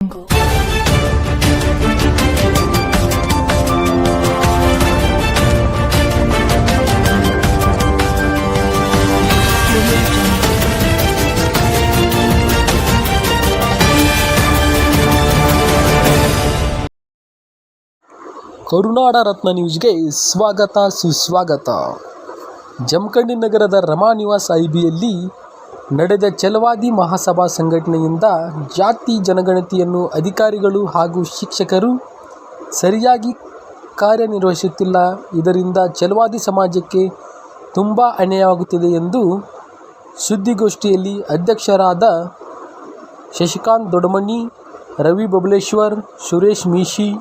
ಕರುನಾಡ ರತ್ನ ನ್ಯೂಸ್ಗೆ ಸ್ವಾಗತ ಸುಸ್ವಾಗತ. ಜಮಖಂಡಿ ನಗರದ ರಮಾ ನಿವಾಸ್ ಐಬಿಯಲ್ಲಿ ನಡೆದ ಚಲವಾದಿ ಮಹಾಸಭಾ ಸಂಘಟನೆಯಿಂದ ಜಾತಿ ಜನಗಣತಿಯನ್ನು ಅಧಿಕಾರಿಗಳು ಹಾಗೂ ಶಿಕ್ಷಕರು ಸರಿಯಾಗಿ ಕಾರ್ಯನಿರ್ವಹಿಸುತ್ತಿಲ್ಲ. ಇದರಿಂದ ಚಲವಾದಿ ಸಮಾಜಕ್ಕೆ ತುಂಬ ಅನ್ಯಾಯವಾಗುತ್ತಿದೆ ಎಂದು ಸುದ್ದಿಗೋಷ್ಠಿಯಲ್ಲಿ ಅಧ್ಯಕ್ಷರಾದ ಶಶಿಕಾಂತ್ ದೊಡಮಣಿ ರವಿ ಬಬಲೇಶ್ವರ್, ಸುರೇಶ್ ಮೀಶಿ,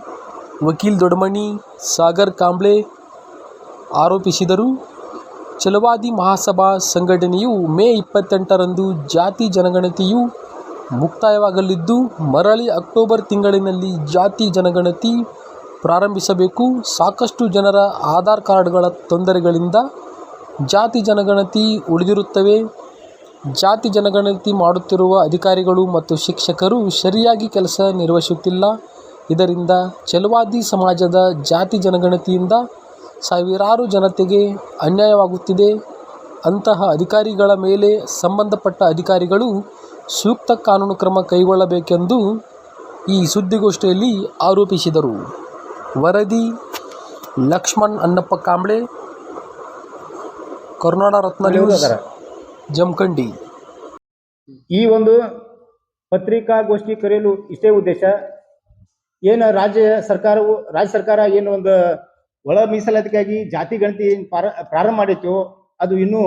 ವಕೀಲ್ ದೊಡಮಣಿ ಸಾಗರ್ ಕಾಂಬ್ಳೆ ಆರೋಪಿಸಿದರು. ಛಲವಾದಿ ಮಹಾಸಭಾ ಸಂಘಟನೆಯು ಮೇ ಇಪ್ಪತ್ತೆಂಟರಂದು ಜಾತಿ ಜನಗಣತಿಯು ಮುಕ್ತಾಯವಾಗಲಿದ್ದು, ಮರಳಿ ಅಕ್ಟೋಬರ್ ತಿಂಗಳಿನಲ್ಲಿ ಜಾತಿ ಜನಗಣತಿ ಪ್ರಾರಂಭಿಸಬೇಕು. ಸಾಕಷ್ಟು ಜನರ ಆಧಾರ್ ಕಾರ್ಡ್ಗಳ ತೊಂದರೆಗಳಿಂದ ಜಾತಿ ಜನಗಣತಿ ಉಳಿದಿರುತ್ತವೆ. ಜಾತಿ ಜನಗಣತಿ ಮಾಡುತ್ತಿರುವ ಅಧಿಕಾರಿಗಳು ಮತ್ತು ಶಿಕ್ಷಕರು ಸರಿಯಾಗಿ ಕೆಲಸ ನಿರ್ವಹಿಸುತ್ತಿಲ್ಲ. ಇದರಿಂದ ಚೆಲುವಾದಿ ಸಮಾಜದ ಜಾತಿ ಜನಗಣತಿಯಿಂದ ಸಾವಿರಾರು ಜನತೆಗೆ ಅನ್ಯಾಯವಾಗುತ್ತಿದೆ. ಅಂತಹ ಅಧಿಕಾರಿಗಳ ಮೇಲೆ ಸಂಬಂಧಪಟ್ಟ ಅಧಿಕಾರಿಗಳು ಸೂಕ್ತ ಕಾನೂನು ಕ್ರಮ ಕೈಗೊಳ್ಳಬೇಕೆಂದು ಈ ಸುದ್ದಿಗೋಷ್ಠಿಯಲ್ಲಿ ಆರೋಪಿಸಿದರು. ವರದಿ ಲಕ್ಷ್ಮಣ್ ಅನ್ನಪ್ಪ ಕಾಂಬ್ಳೆ ಕರ್ನಾಡ ರತ್ನ ನ್ಯೂಸ್ ಜಮಖಂಡಿ. ಈ ಒಂದು ಪತ್ರಿಕಾಗೋಷ್ಠಿ ಕರೆಯಲು ಇಷ್ಟೇ ಉದ್ದೇಶ ಏನು ರಾಜ್ಯ ಸರ್ಕಾರವು ರಾಜ್ಯ ಸರ್ಕಾರ ಏನು ಒಂದು ಒಳ ಮೀಸಲಾತಿಗಾಗಿ ಜಾತಿ ಗಣತಿ ಪ್ರಾರಂಭ ಮಾಡಿತ್ತು, ಅದು ಇನ್ನೂ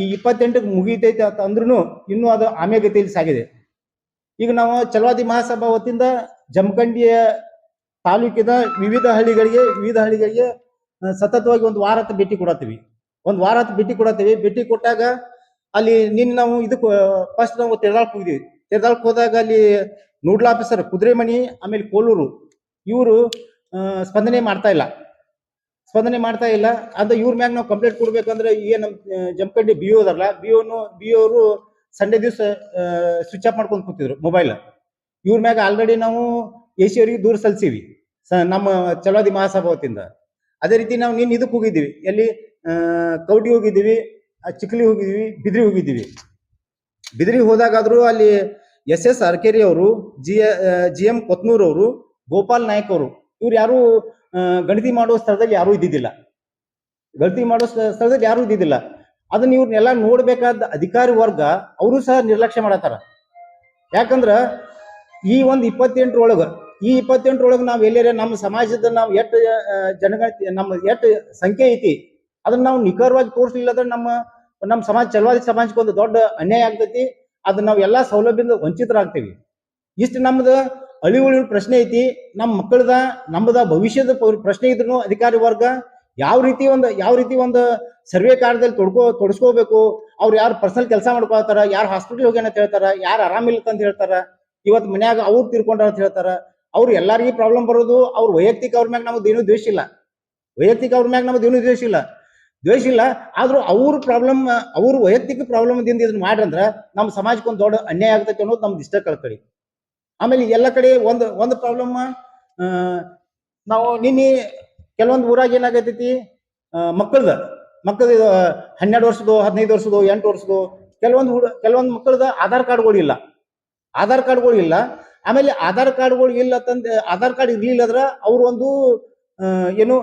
ಈ ಇಪ್ಪತ್ತೆಂಟಕ್ಕೆ ಮುಗಿತೈತೆ ಅಂತ ಅಂದ್ರೂ ಇನ್ನೂ ಅದು ಆಮ್ಯಗತಿಯಲ್ಲಿ ಸಾಗಿದೆ. ಈಗ ನಾವು ಚಲವಾದಿ ಮಹಾಸಭಾ ವತಿಯಿಂದ ಜಮಖಂಡಿಯ ತಾಲೂಕಿನ ವಿವಿಧ ಹಳ್ಳಿಗಳಿಗೆ ವಿವಿಧ ಹಳ್ಳಿಗಳಿಗೆ ಸತತವಾಗಿ ಒಂದು ವಾರ ಹತ್ತು ಭೇಟಿ ಕೊಡತ್ತೀವಿ. ಒಂದು ವಾರ ಹತ್ತು ಭೇಟಿ ಕೊಡತ್ತೀವಿ. ಭೇಟಿ ಕೊಟ್ಟಾಗ ಅಲ್ಲಿ ನಿನ್ನ ನಾವು ಇದಕ್ಕೆ ಫಸ್ಟ್ ನಾವು ತೆರದಾಳಕ್ ಹೋಗಿದ್ವಿ ತೆರದಾಳಕ್ ಹೋದಾಗ ಅಲ್ಲಿ ನೋಡ್ಲ್ ಆಫೀಸರ್ ಕುದುರೆಮಣಿ, ಆಮೇಲೆ ಕೋಲೂರು, ಇವರು ಸ್ಪಂದನೆ ಮಾಡ್ತಾ ಇಲ್ಲ. ಸ್ಪಂದನೆ ಮಾಡ್ತಾ ಇಲ್ಲ. ಅಂದ್ರೆ ಇವ್ರ ಮ್ಯಾಗ ನಾವು ಕಂಪ್ಲೇಂಟ್ ಕೊಡ್ಬೇಕಂದ್ರೆ ಏನ್ ನಮ್ ಜಮಖಂಡಿ ಬಿ ಒ ಅದಾರಲ್ಲ ಬಿ ಓನು ಬಿ ಅವರು ಸಂಡೇ ದಿವಸ ಸ್ವಿಚ್ ಆಫ್ ಮಾಡ್ಕೊಂಡು ಕೂತಿದ್ರು ಮೊಬೈಲ್ ಇವ್ರ ಮ್ಯಾಗ ಆಲ್ರೆಡಿ ನಾವು ಎ ಸಿ ಅವರಿಗೆ ದೂರ ಸಲ್ಲಿಸಿವಿ ಸ, ನಮ್ಮ ಚಲೋದಿ ಮಹಾಸಭಾ ವತಿಯಿಂದ ಅದೇ ರೀತಿ ನಾವು ನಿನ್ನ ಇದಕ್ಕೆ ಹೋಗಿದ್ದೀವಿ. ಎಲ್ಲಿ ಕೌಡಿ ಹೋಗಿದ್ದೀವಿ ಚಿಕ್ಲಿ ಹೋಗಿದ್ದೀವಿ, ಬಿದ್ರಿ ಹೋಗಿದ್ದೀವಿ. ಬಿದ್ರಿ ಹೋದಾಗಾದ್ರೂ ಅಲ್ಲಿ ಎಸ್ ಎಸ್ ಅರ್ಕೇರಿ ಅವರು, ಜಿ ಜಿ ಎಂ ಕೊತ್ನೂರ್ ಅವರು, ಗೋಪಾಲ್ ನಾಯಕ್ ಅವರು ಇವ್ರು ಯಾರು ಗಣತಿ ಮಾಡುವ ಸ್ಥಳದಲ್ಲಿ ಯಾರೂ ಇದ್ದಿದ್ದಿಲ್ಲ. ಗಣತಿ ಮಾಡುವ ಸ್ಥ- ಸ್ಥಳದಲ್ಲಿ ಯಾರು ಇದ್ದಿದ್ದಿಲ್ಲ. ಅದನ್ನ ಇವ್ರನ್ನೆಲ್ಲ ನೋಡ್ಬೇಕಾದ ಅಧಿಕಾರಿ ವರ್ಗ ಅವರು ಸಹ ನಿರ್ಲಕ್ಷ್ಯ ಮಾಡತ್ತಾರ. ಯಾಕಂದ್ರ ಈ ಒಂದು ಇಪ್ಪತ್ತೆಂಟರೊಳಗ, ಈ ಇಪ್ಪತ್ತೆಂಟರೊಳಗೆ ನಾವ್ ಎಲ್ಲೇ ನಮ್ಮ ಸಮಾಜದ ನಾವು ಎಷ್ಟು ಜನಗಣತಿ ನಮ್ಮ ಎಷ್ಟು ಸಂಖ್ಯೆ ಐತಿ, ಅದನ್ನ ನಾವು ನಿಖರವಾಗಿ ತೋರಿಸಲಿಲ್ಲ ಅಂದ್ರೆ ನಮ್ಮ ನಮ್ಮ ಸಮಾಜ ಚಲವಾದಿ ಸಮಾಜಕ್ಕೆ ಒಂದು ದೊಡ್ಡ ಅನ್ಯಾಯ ಆಗ್ತೈತಿ. ಅದನ್ನ ನಾವು ಎಲ್ಲಾ ಸೌಲಭ್ಯದಿಂದ ವಂಚಿತರಾಗ್ತೇವಿ. ಇಷ್ಟು ನಮ್ದು ಅಳಿ ಉಳಿ ಪ್ರಶ್ನೆ ಐತಿ ನಮ್ಮ ಮಕ್ಕಳದ ನಮ್ಮದ ಭವಿಷ್ಯದ ಪ್ರಶ್ನೆ ಇದ್ರು ಅಧಿಕಾರಿ ವರ್ಗ ಯಾವ ರೀತಿ ಒಂದು, ಯಾವ ರೀತಿ ಒಂದು ಸರ್ವೆ ಕಾರ್ಯದಲ್ಲಿ ತೊಡ್ಕೋ, ತೊಡಸ್ಕೋಬೇಕು, ಅವ್ರು ಯಾರು ಪರ್ಸನಲ್ ಕೆಲಸ ಮಾಡ್ಕೊಳ್ತಾರ ಯಾರು ಹಾಸ್ಪಿಟಲ್ ಹೋಗ್ಯಾನ ಅಂತ ಹೇಳ್ತಾರ, ಯಾರು ಆರಾಮಿಲ್ಲ ಅಂತ ಹೇಳ್ತಾರ, ಇವತ್ತು ಮನ್ಯಾಗ ಅವ್ರು ತಿರ್ಕೊಂಡ್ರ ಅಂತ ಹೇಳ್ತಾರ, ಅವ್ರು ಎಲ್ಲಾರಿಗೂ ಪ್ರಾಬ್ಲಮ್ ಬರೋದು ಅವ್ರ ವೈಯಕ್ತಿಕ ಅವ್ರ ಮ್ಯಾಗ ನಮ್ದು ಏನೂ ದ್ವೇಷ ಇಲ್ಲ. ವೈಯಕ್ತಿಕ ಅವ್ರ ಮ್ಯಾಗ ನಮ್ದು ಏನೂ ದ್ವೇಷ ಇಲ್ಲ. ದ್ವೇಷ ಇಲ್ಲ, ಆದ್ರೂ ಅವ್ರ ಪ್ರಾಬ್ಲಮ್ ಅವ್ರ ವೈಯಕ್ತಿಕ ಪ್ರಾಬ್ಲಮ್ ಇದನ್ನ ಮಾಡ್ರಂದ್ರ ನಮ್ಮ ಸಮಾಜಕ್ಕೆ ಒಂದು ದೊಡ್ಡ ಅನ್ಯಾಯ ಆಗ್ತೈತೆ ಅನ್ನೋದು ನಮ್ದು ಇಷ್ಟ ಕಳ್ಕಳಿ. ಆಮೇಲೆ ಎಲ್ಲ ಕಡೆ ಒಂದು ಒಂದು ಪ್ರಾಬ್ಲಮ್ ನಾವು ನಿನ್ನೆ ಕೆಲವೊಂದು ಊರಾಗ ಏನಾಗತೈತಿ ಮಕ್ಕಳದ ಮಕ್ಕಳದ ಹನ್ನೆರಡು ವರ್ಷದ್ದು ಹದಿನೈದು ವರ್ಷದ, ಎಂಟು ವರ್ಷದ್ದು ಕೆಲವೊಂದು ಕೆಲವೊಂದು ಮಕ್ಕಳದ ಆಧಾರ್ ಕಾರ್ಡ್ಗಳು ಇಲ್ಲ. ಆಧಾರ್ ಕಾರ್ಡ್ಗಳು ಇಲ್ಲ. ಆಮೇಲೆ ಆಧಾರ್ ಕಾರ್ಡ್ಗಳು ಇಲ್ಲ ಅಂತಂದ ಆಧಾರ್ ಕಾರ್ಡ್ ಇರ್ಲಿಲ್ಲ ಅಂದ್ರೆ ಅವ್ರ ಒಂದು ಏನು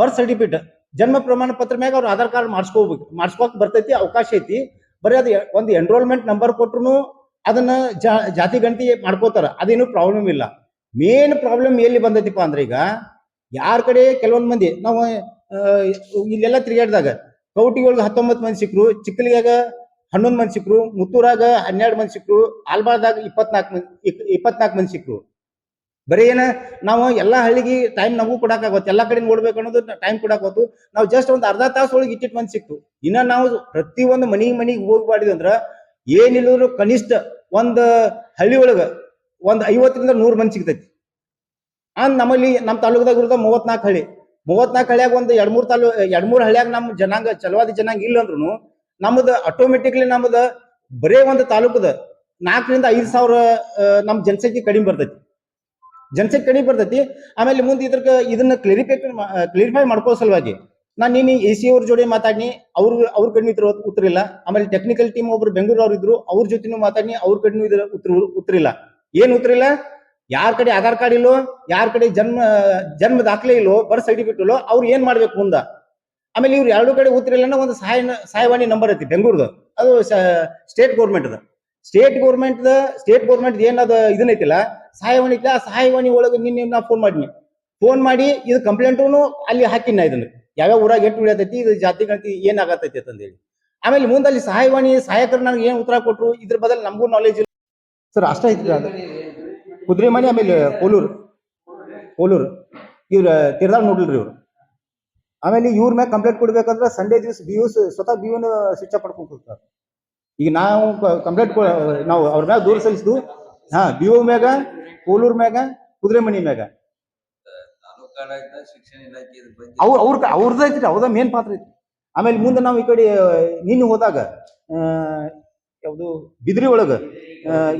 ಬರ್ತ್ ಸರ್ಟಿಫಿಕೇಟ್ ಜನ್ಮ ಪ್ರಮಾಣ ಪತ್ರ ಮ್ಯಾಗ ಅವ್ರು ಆಧಾರ್ ಕಾರ್ಡ್ ಮಾಡಿಸ್ಕೋಬೇಕು, ಮಾಡಿಸ್ಕೋಕ್ ಬರ್ತೈತಿ, ಅವಕಾಶ ಐತಿ. ಬರೀ ಅದು ಒಂದು ಎನ್ರೋಲ್ಮೆಂಟ್ ನಂಬರ್ ಕೊಟ್ರು ಅದನ್ನ ಜಾತಿ ಗಣತಿ ಮಾಡ್ಕೋತಾರ. ಅದೇನು ಪ್ರಾಬ್ಲಮ್ ಇಲ್ಲ. ಮೇನ್ ಪ್ರಾಬ್ಲಮ್ ಎಲ್ಲಿ ಬಂದೈತಿಪ್ಪ ಅಂದ್ರೆ ಈಗ ಯಾರ ಕಡೆ ಕೆಲವೊಂದು ಮಂದಿ, ನಾವು ಇಲ್ಲೆಲ್ಲ ತಿರುಗಾಡಿದಾಗ ಕೌಟಿಗಳಿಗೆ ಹತ್ತೊಂಬತ್ತು ಮಂದಿ ಸಿಕ್ರು, ಚಿಕ್ಕಲಿಗಾಗ ಹನ್ನೊಂದು ಮಂದಿ ಸಿಕ್ರು, ಮುತ್ತೂರಾಗ ಹನ್ನೆರಡು ಮಂದಿ ಸಿಕ್ರು, ಆಲ್ಬಾಳ್ದಾಗ ಇಪ್ಪತ್ನಾಲ್ಕು ಮಂದಿ ಇಪ್- ಇಪ್ಪತ್ನಾಲ್ಕು ಮಂದಿ ಸಿಕ್ರು. ಬರೀ ಏನ ನಾವು ಎಲ್ಲಾ ಹಳ್ಳಿಗೆ ಟೈಮ್ ನಮಗೂ ಕೊಡಕ್ಕಾಗತ್ತೆ ಎಲ್ಲಾ ಕಡೆ ನೋಡ್ಬೇಕು ಅನ್ನೋದು ಟೈಮ್ ಕೊಡಾಕೋತು ನಾವು ಜಸ್ಟ್ ಒಂದು ಅರ್ಧ ತಾಸು ಒಳಗೆ ಇಟ್ಟಿಟ್ ಮಂದಿ ಸಿಕ್ತು. ಇನ್ನ ನಾವು ಪ್ರತಿ ಒಂದು ಮನೆ ಮನಿಗೆ ಹೋಗ್ಬಾರ್ದು ಏನಿಲ್ಲದ್ರು ಕನಿಷ್ಠ ಒಂದ್ ಹಳ್ಳಿ ಒಳಗ ಒಂದ್ ಐವತ್ತರಿಂದ ನೂರ್ ಮಂದಿ ಸಿಗ್ತೈತಿ. ಆ ನಮ್ಮಲ್ಲಿ ನಮ್ಮ ತಾಲೂಕದಾಗ ಇರೋದ ಮೂವತ್ನಾಲ್ಕು ಹಳ್ಳಿ. ಮೂವತ್ನಾಲ್ಕು ಹಳ್ಳಿಯಾಗ ಒಂದು ಎರಡ್ ಮೂರ್ ತಾಲೂ, ಎರಡ್ ಮೂರ್ ಹಳ್ಳಿಯಾಗ ನಮ್ಮ ಜನಾಂಗ, ಚಲವಾದಿ ಜನಾಂಗ ಇಲ್ಲ ಅಂದ್ರೂ ನಮ್ದು ಆಟೋಮೆಟಿಕ್ಲಿ ನಮ್ದ ಬರೇ ಒಂದು ತಾಲೂಕದ ನಾಲ್ಕರಿಂದ ಐದು ಸಾವಿರ ನಮ್ಮ ನಮ್ ಜನಸಂಖ್ಯೆ ಕಡಿಮೆ ಬರ್ತೈತಿ. ಜನಸಂಖ್ಯೆ ಕಡಿಮೆ ಬರ್ತೈತಿ. ಆಮೇಲೆ ಮುಂದೆ ಇದ್ರ ಇದನ್ನ ಕ್ಲಿಯರಿಫೈ ಕ್ಲಿಯರಿಫೈ ಮಾಡ್ಕೋ ಸಲುವಾಗಿ ನಾನು ನೀನು ಎ ಸಿ ಅವ್ರ ಜೋಡಿ ಮಾತಾಡಿನಿ, ಅವ್ರು, ಅವ್ರ ಕಡಿಮೆ ಇದ್ರ ಉತ್ತರ ಇಲ್ಲ. ಆಮೇಲೆ ಟೆಕ್ನಿಕಲ್ ಟೀಮ್ ಒಬ್ರು ಬೆಂಗಳೂರು ಅವ್ರು ಇದ್ರು, ಅವ್ರ ಜೊತೆನೂ ಮಾತಾಡಿನಿ, ಅವ್ರ ಕಡಿಮೆ ಇದ್ರ ಉತ್ತರ ಉತ್ತರ ಇಲ್ಲ. ಏನ್ ಉತ್ತರ ಇಲ್ಲ? ಯಾರ ಕಡೆ ಆಧಾರ್ ಕಾರ್ಡ್ ಇಲ್ಲೋ, ಯಾರ ಕಡೆ ಜನ್ಮ ಜನ್ಮ ದಾಖಲೆ ಇಲ್ಲೋ ಬರ್ತ್ ಸರ್ಟಿಫಿಕೇಟ್ ಇಲ್ಲೋ, ಅವ್ರು ಏನ್ ಮಾಡ್ಬೇಕು ಮುಂದ? ಆಮೇಲೆ ಇವ್ರು ಎರಡು ಕಡೆ ಉತ್ತರ ಇಲ್ಲ ಒಂದು ಸಹಾಯ, ಸಹಾಯವಾಣಿ ನಂಬರ್ ಐತಿ ಬೆಂಗಳೂರ್ದು. ಅದು state government state government state government ಏನದ ಇದನ್ನೈತಿಲ್ಲ ಸಹಾಯವಾಣಿ ಐತಿ, ಆ ಸಹಾಯವಾಣಿ ಒಳಗೆ ನಿನ್ನೆ ನಾ ಫೋನ್ ಮಾಡಿನಿ. ಫೋನ್ ಮಾಡಿ, ಇದು ಕಂಪ್ಲೇಂಟು ಅಲ್ಲಿ ಹಾಕಿನ ಇದನ್ನ. ಯಾವ್ಯಾವ ಊರಾಗ ಎಷ್ಟು ಉಳಿಯತೈತಿ, ಇದು ಜಾತಿ ಗಣತಿ ಏನ್ ಆಗತೈತಿ ಅಂತಂದೇಳಿ. ಆಮೇಲೆ ಮುಂದೆ ಅಲ್ಲಿ ಸಹಾಯವಾಣಿ, ಸಹಾಯಕರು ನನಗೆ ಏನ್ ಉತ್ತರ ಕೊಟ್ಟರು ಇದ್ರ ಬದಲು ನಮಗೂ ನಾಲೆಜ್ ಇಲ್ಲ. ಸರ್, ಅಷ್ಟ ಅದು. ಕುದ್ರೆಮಣಿ ಆಮೇಲೆ ಕೋಲೂರು. ಕೋಲೂರು. ಇವ್ರ ತೀರ್ದಾಗ ನೋಡ್ಲಿರಿ ಇವ್ರು. ಆಮೇಲೆ ಇವ್ರ ಮ್ಯಾಗ ಕಂಪ್ಲೇಂಟ್ ಕೊಡ್ಬೇಕಂದ್ರೆ ಸಂಡೇ ದಿವಸ ಬಿ ಯು ಸ್ವತಃ ಬಿ ಯುನ ಸ್ವಿಚ್ ಮಾಡ್ಕೊಂಡು ಈಗ ನಾವು ಕಂಪ್ಲೇಂಟ್ ನಾವು ಅವ್ರ ಮ್ಯಾಗ ದೂರ ಸಲ್ಲಿಸಿದ್ವು ಹಾ ಬಿ ಯು ಮ್ಯಾಗ, ಕೋಲೂರ್ ಮ್ಯಾಗ ಕುದುರೆಮಣಿ ಮ್ಯಾಗ. ಶಿಕ್ಷಣ ಇಲಾಖೆ ಇದ್ರ ಬಗ್ಗೆ ಅವ್ರ ಅವ್ರ ಅವ್ರದ್ದು ಐತ್ರಿ ಅವ್ರದ ಮೇನ್ ಪಾತ್ರ ಐತಿ ಆಮೇಲೆ ಮುಂದೆ ನಾವು ಈ ಕಡೆ ನಿನ್ನೆ ಹೋದಾಗ ಆ, ಯಾವುದು ಬಿದ್ರಿ ಒಳಗ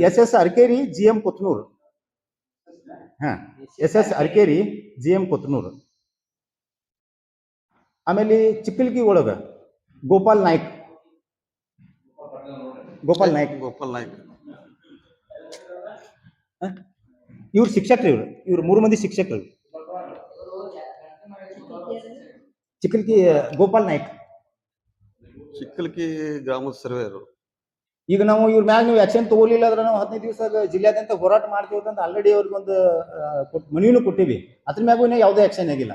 S S Arkeri G M Kotnur. ಹಾ S S Arkeri G M Kotnur. ಆಮೇಲೆ ಚಿಕ್ಕಲ್ಗಿ ಒಳಗ ಗೋಪಾಲ್ ನಾಯ್ಕ್. ಗೋಪಾಲ್ ನಾಯ್ಕ್. ಗೋಪಾಲ್ ನಾಯ್ಕ್. ಇವ್ರು ಶಿಕ್ಷಕರು ಇವ್ರು ಇವ್ರು ಮೂರು ಮಂದಿ ಶಿಕ್ಷಕರು ಚಿಕ್ಕಲ್ಗಿ ಗೋಪಾಲ್ ನಾಯ್ಕ್. ಚಿಕ್ಕಲ್ಕಿ ಗ್ರಾಮದ ಸರ್ವೇರು ಈಗ ನಾವು ಇವ್ರ ಮ್ಯಾಗ ನೀವು ಆಕ್ಷನ್ ತಗೋಲಿಲ್ಲ ಅಂದ್ರೆ ನಾವು ಹದಿನೈದು ದಿವಸ ಜಿಲ್ಲಾದ್ಯಂತ ಹೋರಾಟ ಮಾಡ್ತೀವಿ ಅಂತ ಆಲ್ರೆಡಿ ಅವ್ರಿಗೆ ಒಂದು ಮನವಿನೂ ಕೊಟ್ಟಿವಿ. ಅದ್ರ ಮ್ಯಾಗೂ ಯಾವುದೇ ಆಕ್ಷನ್ ಆಗಿಲ್ಲ.